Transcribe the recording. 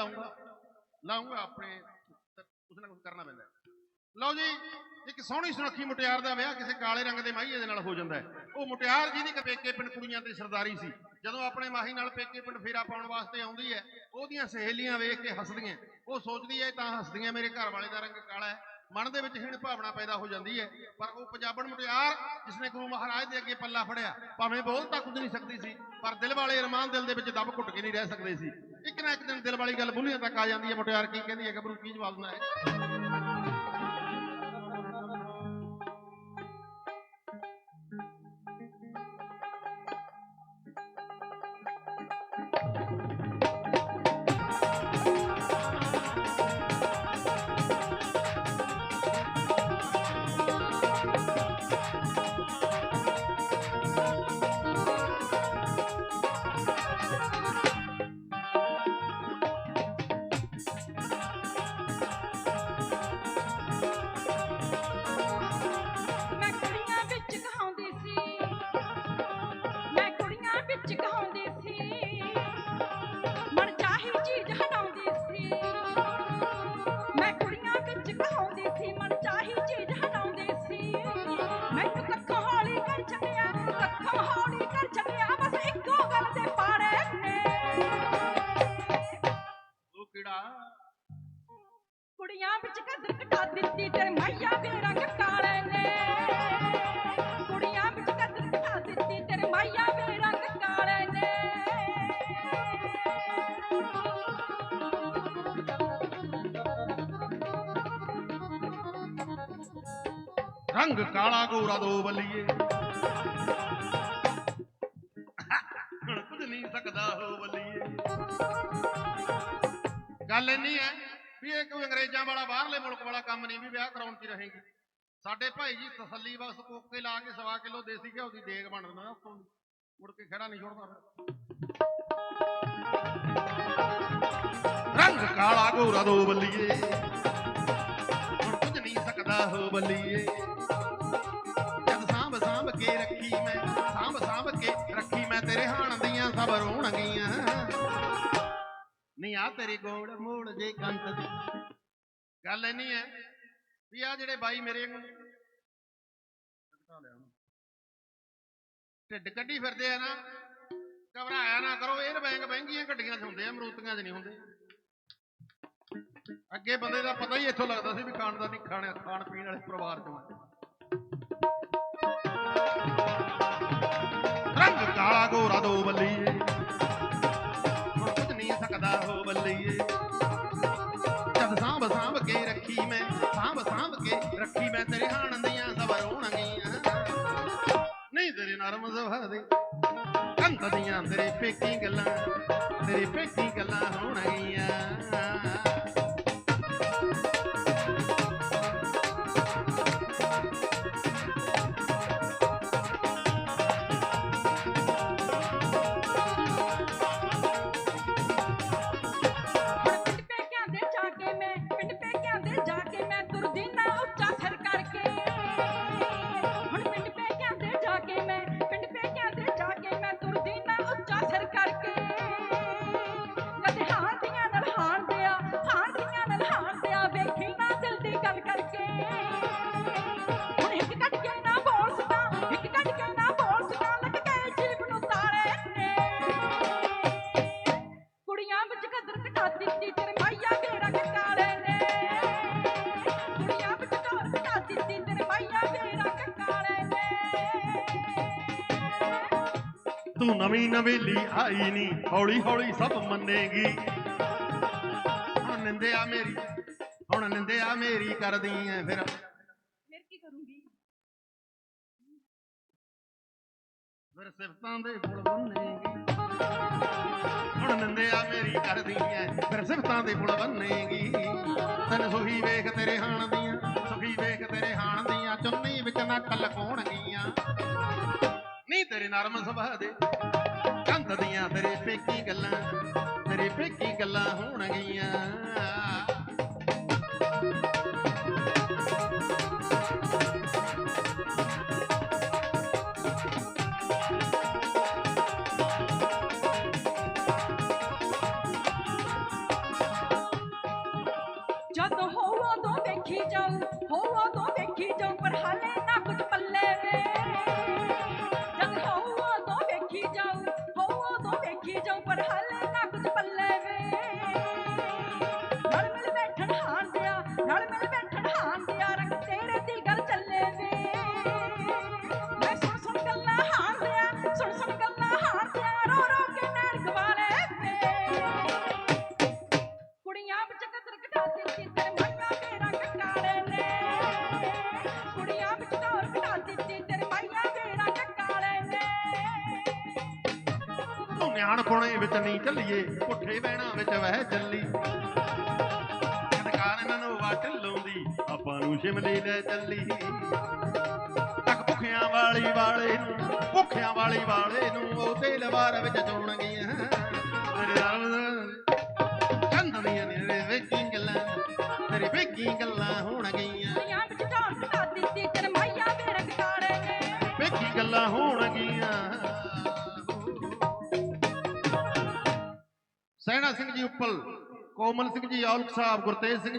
ਲਾਉਂਗਾ। ਲਾਉਂਗਾ ਆਪਣੇ ਕੁਛ ਨਾ ਕੁਛ ਕਰਨਾ ਪੈਂਦਾ। ਲਓ ਜੀ, ਇੱਕ ਸੋਹਣੀ ਸੁਨੱਖੀ ਮੁਟਿਆਰ ਦਾ ਵਿਆਹ ਕਿਸੇ ਕਾਲੇ ਰੰਗ ਦੇ ਮਾਹੀਏ ਦੇ ਨਾਲ ਹੋ ਜਾਂਦਾ ਉਹ ਮੁਟਿਆਰ ਜਿਹਦੀ ਕਿ ਪੇਕੇ ਪਿੰਡ ਕੁੜੀਆਂ ਤੇ ਸਰਦਾਰੀ ਸੀ। ਜਦੋਂ ਆਪਣੇ ਮਾਹੀ ਨਾਲ ਪੇਕੇ ਪਿੰਡ ਫੇਰਾ ਪਾਉਣ ਵਾਸਤੇ ਆਉਂਦੀ ਹੈ, ਉਹਦੀਆਂ ਸਹੇਲੀਆਂ ਵੇਖ ਕੇ ਹੱਸਦੀਆਂ। ਉਹ ਸੋਚਦੀ ਹੈ ਤਾਂ ਹੱਸਦੀਆਂ ਮੇਰੇ ਘਰ ਵਾਲੇ ਦਾ ਰੰਗ ਕਾਲਾ ਹੈ। ਮਨ ਦੇ ਵਿੱਚ ਹੀਣ ਭਾਵਨਾ ਪੈਦਾ ਹੋ ਜਾਂਦੀ ਹੈ। ਪਰ ਉਹ ਪੰਜਾਬਣ ਮੁਟਿਆਰ, ਜਿਸਨੇ ਗੁਰੂ ਮਹਾਰਾਜ ਦੇ ਅੱਗੇ ਪੱਲਾ ਫੜਿਆ, ਭਾਵੇਂ ਬੋਲ ਤਾਂ ਕੁਝ ਨਹੀਂ ਸਕਦੀ ਸੀ, ਪਰ ਦਿਲ ਵਾਲੇ ਅਰਮਾਨ ਦਿਲ ਦੇ ਵਿੱਚ ਦਬ ਘੁੱਟ ਕੇ ਨਹੀਂ ਰਹਿ ਸਕਦੇ ਸੀ। ਇੱਕ ਨਾ ਇੱਕ ਦਿਨ ਦਿਲ ਵਾਲੀ ਗੱਲ ਬੁੱਲੀਆਂ ਤੱਕ ਆ ਜਾਂਦੀ ਹੈ ਮੁਟਿਆਰ, ਕੀ ਕਹਿੰਦੀ ਹੈ ਗੱਭਰੂ, ਕੀ ਜਵਾਬ ਦਿੰਦਾ ਹੈ ਵਿੱਚ ਕਹਾਉਂਦੀ ਸੀ। ਰੰਗ ਕਾਲਾ ਗੋਰਾ ਦੋ ਬੱਲੀਏ। ਹੁਣ ਕੁਝ ਨਹੀਂ ਸਕਦਾ ਹੋ ਬੱਲੀਏ। ਗੱਲ ਇੰਨੀ ਹੈ ਵੀ ਇਹ ਕੋਈ ਅੰਗਰੇਜ਼ਾਂ ਵਾਲਾ, ਬਾਹਰਲੇ ਮੁਲਕ ਵਾਲਾ ਕੰਮ ਨਹੀਂ ਵੀ ਵਿਆਹ ਕਰਾਉਣ ਚ ਰਹੇਗੀ। ਸਾਡੇ ਭਾਈ ਜੀ ਤਸੱਲੀ ਬਖਸ਼ ਕੋਕੇ ਲਾ ਕੇ ਸਵਾ ਕਿਲੋ ਦੇਸੀ ਘਿਓ ਦੀ ਦੇਗ ਬਣ ਦਿੰਦਾ ਉੱਤੋਂ ਮੁੜ ਕੇ ਖੜਾ ਨਹੀਂ ਛੋੜਦਾ। ਰੰਗ ਕਾਲਾ ਗੋਰਾ ਦੋ ਬੱਲੀਏ। ਕੁਝ ਨਹੀਂ ਸਕਦਾ ਹੋ ਬੱਲੀਏ। ਦੀਆਂ ਸਭ ਨਹੀਂ ਆ ਤੇਰੀ ਗੋੜ ਮੋੜ ਜੇ ਕੰਤ ਦੀ। ਗੱਲ ਇੰਨੀ ਹੈ ਵੀ ਆ ਜਿਹੜੇ ਬਾਈ ਮੇਰੇ ਢਿੱਡ ਕੱਢੀ ਫਿਰਦੇ ਆ ਨਾ, ਘਬਰਾਇਆ ਨਾ ਕਰੋ, ਇਹ ਬੈਂਕ ਬੈਂਕੀਆਂ ਗੱਡੀਆਂ 'ਚ ਹੁੰਦੇ ਆ, ਮਰੂਤੀਆਂ 'ਚ ਨਹੀਂ ਹੁੰਦੇ। ਅੱਗੇ ਬੰਦੇ ਦਾ ਪਤਾ ਹੀ ਇੱਥੋਂ ਲੱਗਦਾ ਸੀ ਵੀ ਖਾਨਦਾਨੀ ਖਾਣੇ, ਖਾਣ ਪੀਣ ਵਾਲੇ ਪਰਿਵਾਰ ਚੋਂ ਰੰਗ ਕਾਲਾ ਗੋਰਾ ਦੋ ਬੱਲੀਏ ਰੱਖੀ ਮੈਂ, ਸਾਂਭ ਸਾਂਭ ਕੇ ਰੱਖੀ ਮੈਂ ਤੇਰੇ ਹਾਣ ਦੀਆਂ ਸਭ ਰੋਣਗੀਆਂ ਨਹੀਂ ਤੇਰੇ ਨਰਮ ਸੁਭਾਅ ਦੇ ਕੰਤ ਦੀਆਂ ਤੇਰੇ ਪੇਕੀ ਗੱਲਾਂ, ਤੇਰੇ ਪੇਕੀ ਗੱਲਾਂ ਹੋਣਗੀਆਂ। ਪਿੰਡ ਪੇਕਿਆਂ ਦੇ ਜਾ ਕੇ ਮੈਂ, ਪਿੰਡ ਪੇਕਿਆਂ ਤੂੰ ਨਵੀਂ ਨਵੇਲੀ ਆਈ ਨਹੀਂ ਹੌਲੀ ਹੌਲੀ ਸਭ ਮੰਨੇਗੀ। ਹੁਣ ਨਿੰਦਿਆ ਮੇਰੀ ਹੁਣ ਨਿੰਦਿਆ ਮੇਰੀ ਕਰਦੀ ਐ ਫਿਰ। ਫਿਰ ਕੀ ਕਰੂੰਗੀ? ਫਿਰ ਸਿਫਤਾਂ ਦੇ ਫੁੱਲ ਬੰਨੇਗੀ ਹੁਣ ਨਿੰਦਿਆ ਮੇਰੀ ਕਰਦੀ ਐ ਫਿਰ ਸਿਫਤਾਂ ਦੇ ਫੁੱਲ ਬੰਨੇਗੀ ਤੈਨੂੰ ਸੁਖੀ ਵੇਖ ਤੇਰੇ ਹਾਣ ਦੀਆਂ ਸੁਖੀ ਵੇਖ ਤੇਰੇ ਹਾਣ ਦੀਆਂ ਚੁੰਨੀ ਵਿੱਚ ਨੱਕ ਤੇਰੇ ਨਰਮ ਸੁਭਾਅ ਦੇ। ਕੰਧ ਦੀਆਂ ਤੇਰੇ ਪੇਕੀ ਗੱਲਾਂ। ਤੂੰ ਨਿਆਣ ਕੋਣੇ ਵਿੱਚ ਨਹੀਂ ਚੱਲੀਏ ਪੁੱਠੇ ਬਹਿਣਾ ਵਿੱਚ ਵਹਿ ਚੱਲੀ ਸਰਕਾਰ ਇਹਨਾਂ ਨੂੰ ਵੱਟ ਲਾਉਂਦੀ ਆਪਾਂ ਨੂੰ ਸ਼ਿਮਲੇ ਲੈ ਚੱਲੀ। ਤੱਕ ਭੁੱਖਿਆਂ ਵਾਲੀ ਵਾਲੇ ਨੂੰ ਭੁੱਖਿਆਂ ਵਾਲੀ ਵਾਲੇ ਨੂੰ ਉਹ ਤੇਲ ਵਾਰ ਵਿੱਚ ਚੋਣ ਗਈਆਂ ਚੰਦਨੀਆਂ ਨੇ ਵੇਖੀ ਗੱਲਾਂ ਤੇਰੀ ਵੇਖੀ ਗੱਲਾਂ ਹੋਣ ਗਈਆਂ ਕੁੜੀਆਂ ਵਿੱਚ ਘਟਾ ਦਿੱਤੀ ਤੇਰੇ ਮਾਈਆਂ ਦੇ ਰੰਗ ਕਾਲੇ ਨੇ। ਵੇਖੀ ਗੱਲਾਂ ਹੋਣਗੀਆਂ। ਸੈਣਾ ਸਿੰਘ ਜੀ ਉੱਪਲ ਕੋਮਲ ਸਿੰਘ ਜੀ ਔਲਖ ਸਾਹਿਬ ਗੁਰਤੇਜ ਸਿੰਘ ਜੀ